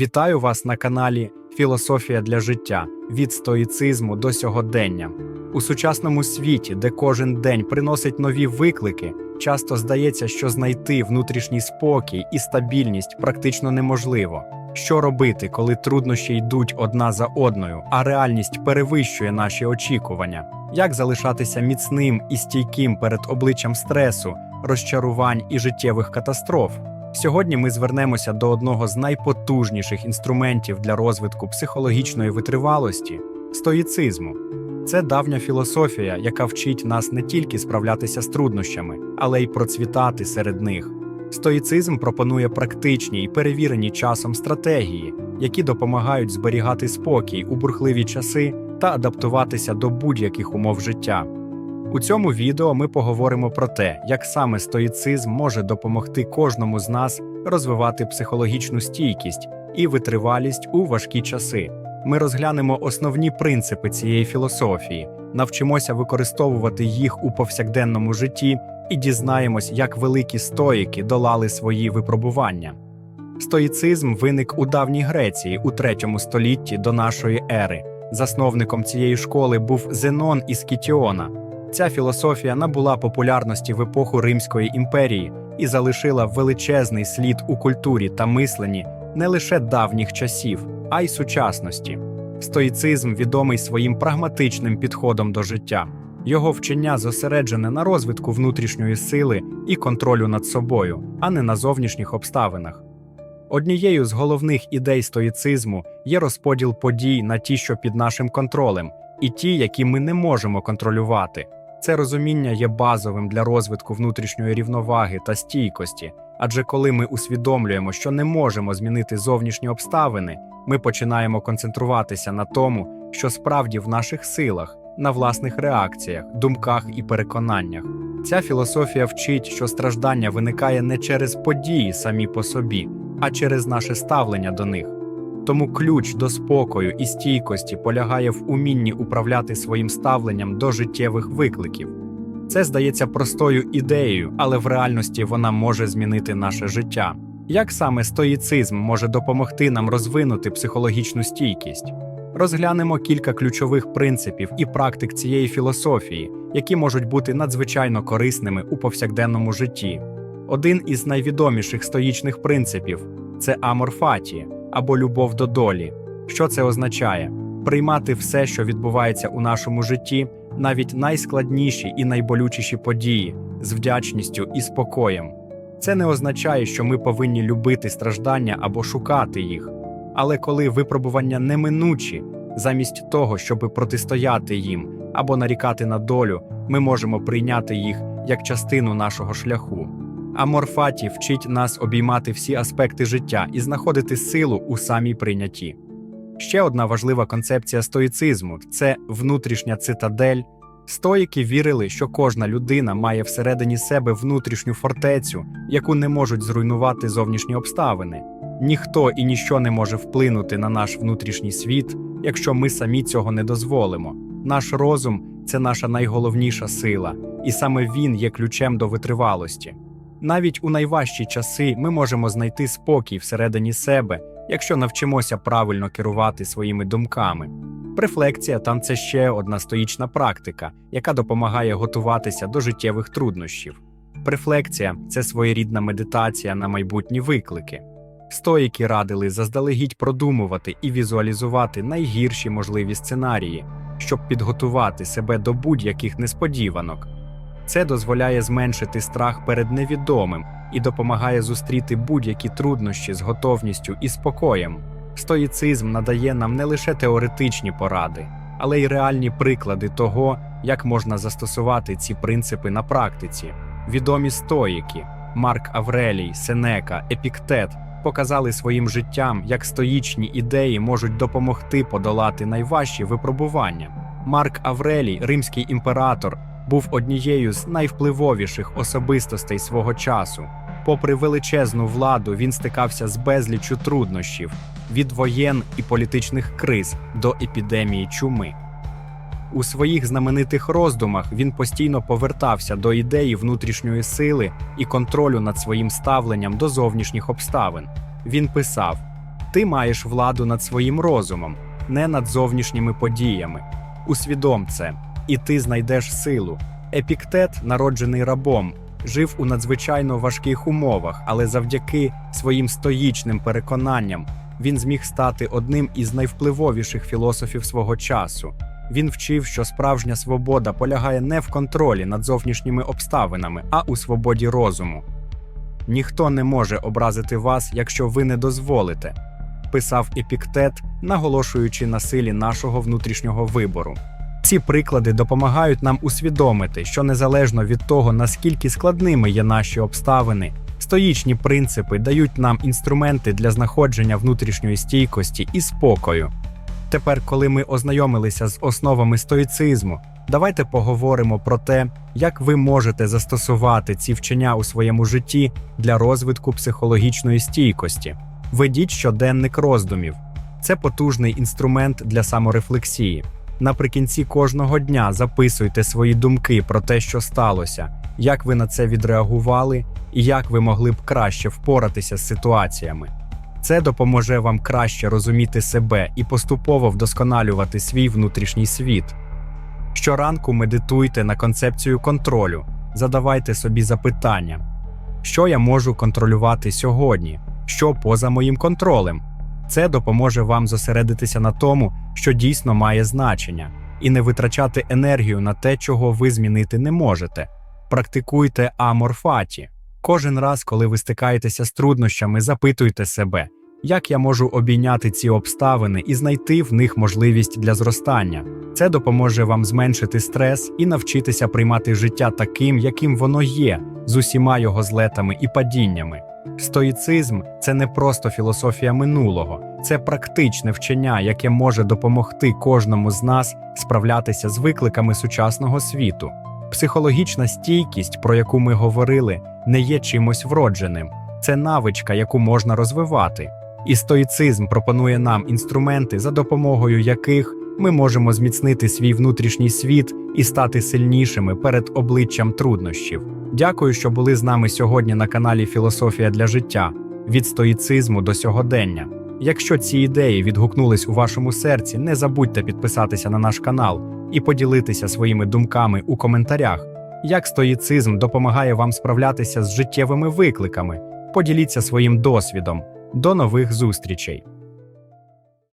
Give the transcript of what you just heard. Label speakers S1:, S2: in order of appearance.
S1: Вітаю вас на каналі Філософія для життя від стоїцизму до сьогодення. У сучасному світі, де кожен день приносить нові виклики, часто здається, що знайти внутрішній спокій і стабільність практично неможливо. Що робити, коли труднощі йдуть одна за одною, а реальність перевищує наші очікування? Як залишатися міцним і стійким перед обличчям стресу, розчарувань і життєвих катастроф? Сьогодні ми звернемося до одного з найпотужніших інструментів для розвитку психологічної витривалості стоїцизму. Це давня філософія, яка вчить нас не тільки справлятися з труднощами, але й процвітати серед них. Стоїцизм пропонує практичні і перевірені часом стратегії, які допомагають зберігати спокій у бурхливі часи та адаптуватися до будь-яких умов життя. У цьому відео ми поговоримо про те, як саме стоїцизм може допомогти кожному з нас розвивати психологічну стійкість і витривалість у важкі часи. Ми розглянемо основні принципи цієї філософії, навчимося використовувати їх у повсякденному житті і дізнаємось, як великі стоїки долали свої випробування. Стоїцизм виник у давній Греції у 3 столітті до нашої ери. Засновником цієї школи був Зенон із Кітіона. Ця філософія набула популярності в епоху Римської імперії і залишила величезний слід у культурі та мисленні не лише давніх часів, а й сучасності. Стоїцизм відомий своїм прагматичним підходом до життя. Його вчення зосереджене на розвитку внутрішньої сили і контролю над собою, а не на зовнішніх обставинах. Однією з головних ідей стоїцизму є розподіл подій на ті, що під нашим контролем, і ті, які ми не можемо контролювати. Це розуміння є базовим для розвитку внутрішньої рівноваги та стійкості, адже коли ми усвідомлюємо, що не можемо змінити зовнішні обставини, ми починаємо концентруватися на тому, що справді в наших силах, на власних реакціях, думках і переконаннях. Ця філософія вчить, що страждання виникає не через події самі по собі, а через наше ставлення до них. Тому ключ до спокою і стійкості полягає в умінні управляти своїм ставленням до життєвих викликів. Це здається простою ідеєю, але в реальності вона може змінити наше життя. Як саме стоїцизм може допомогти нам розвинути психологічну стійкість? Розглянемо кілька ключових принципів і практик цієї філософії, які можуть бути надзвичайно корисними у повсякденному житті. Один із найвідоміших стоїчних принципів це аморфатія або любов до долі. Що це означає? Приймати все, що відбувається у нашому житті, навіть найскладніші і найболючіші події, з вдячністю і спокоєм. Це не означає, що ми повинні любити страждання або шукати їх. Але коли випробування неминучі, замість того, щоб протистояти їм або нарікати на долю, ми можемо прийняти їх як частину нашого шляху. Аморфаті вчить нас обіймати всі аспекти життя і знаходити силу у самій прийнятті. Ще одна важлива концепція стоїцизму це внутрішня цитадель. Стоїки вірили, що кожна людина має всередині себе внутрішню фортецю, яку не можуть зруйнувати зовнішні обставини. Ніхто і ніщо не може вплинути на наш внутрішній світ, якщо ми самі цього не дозволимо. Наш розум це наша найголовніша сила, і саме він є ключем до витривалості. Навіть у найважчі часи ми можемо знайти спокій всередині себе, якщо навчимося правильно керувати своїми думками. Рефлексія там це ще одна стоїчна практика, яка допомагає готуватися до життєвих труднощів. Рефлексія це своєрідна медитація на майбутні виклики. Стоїки радили заздалегідь продумувати і візуалізувати найгірші можливі сценарії, щоб підготувати себе до будь-яких несподіванок. Це дозволяє зменшити страх перед невідомим і допомагає зустріти будь-які труднощі з готовністю і спокоєм. Стоїцизм надає нам не лише теоретичні поради, але й реальні приклади того, як можна застосувати ці принципи на практиці. Відомі стоїки Марк Аврелій, Сенека, Епіктет показали своїм життям, як стоїчні ідеї можуть допомогти подолати найважчі випробування. Марк Аврелій, римський імператор, був однією з найвпливовіших особистостей свого часу. Попри величезну владу, він стикався з безліччю труднощів від воєн і політичних криз до епідемії чуми. У своїх знаменитих роздумах він постійно повертався до ідеї внутрішньої сили і контролю над своїм ставленням до зовнішніх обставин. Він писав: Ти маєш владу над своїм розумом, не над зовнішніми подіями. Усвідом це, і ти знайдеш силу. Епіктет, народжений рабом, жив у надзвичайно важких умовах, але завдяки своїм стоїчним переконанням він зміг стати одним із найвпливовіших філософів свого часу. Він вчив, що справжня свобода полягає не в контролі над зовнішніми обставинами, а у свободі розуму. Ніхто не може образити вас, якщо ви не дозволите, писав Епіктет, наголошуючи на силі нашого внутрішнього вибору. Ці приклади допомагають нам усвідомити, що незалежно від того, наскільки складними є наші обставини, стоїчні принципи дають нам інструменти для знаходження внутрішньої стійкості і спокою. Тепер, коли ми ознайомилися з основами стоїцизму, давайте поговоримо про те, як ви можете застосувати ці вчення у своєму житті для розвитку психологічної стійкості. Ведіть щоденник роздумів. Це потужний інструмент для саморефлексії. Наприкінці кожного дня записуйте свої думки про те, що сталося, як ви на це відреагували і як ви могли б краще впоратися з ситуаціями. Це допоможе вам краще розуміти себе і поступово вдосконалювати свій внутрішній світ. Щоранку медитуйте на концепцію контролю, задавайте собі запитання: що я можу контролювати сьогодні, що поза моїм контролем. Це допоможе вам зосередитися на тому, що дійсно має значення, і не витрачати енергію на те, чого ви змінити не можете. Практикуйте аморфаті. Кожен раз, коли ви стикаєтеся з труднощами, запитуйте себе, як я можу обійняти ці обставини і знайти в них можливість для зростання. Це допоможе вам зменшити стрес і навчитися приймати життя таким, яким воно є, з усіма його злетами і падіннями. Стоїцизм це не просто філософія минулого, це практичне вчення, яке може допомогти кожному з нас справлятися з викликами сучасного світу. Психологічна стійкість, про яку ми говорили, не є чимось вродженим, це навичка, яку можна розвивати. І стоїцизм пропонує нам інструменти, за допомогою яких ми можемо зміцнити свій внутрішній світ і стати сильнішими перед обличчям труднощів. Дякую, що були з нами сьогодні на каналі Філософія для життя від стоїцизму до сьогодення. Якщо ці ідеї відгукнулись у вашому серці, не забудьте підписатися на наш канал і поділитися своїми думками у коментарях. Як стоїцизм допомагає вам справлятися з життєвими викликами? Поділіться своїм досвідом. До нових зустрічей!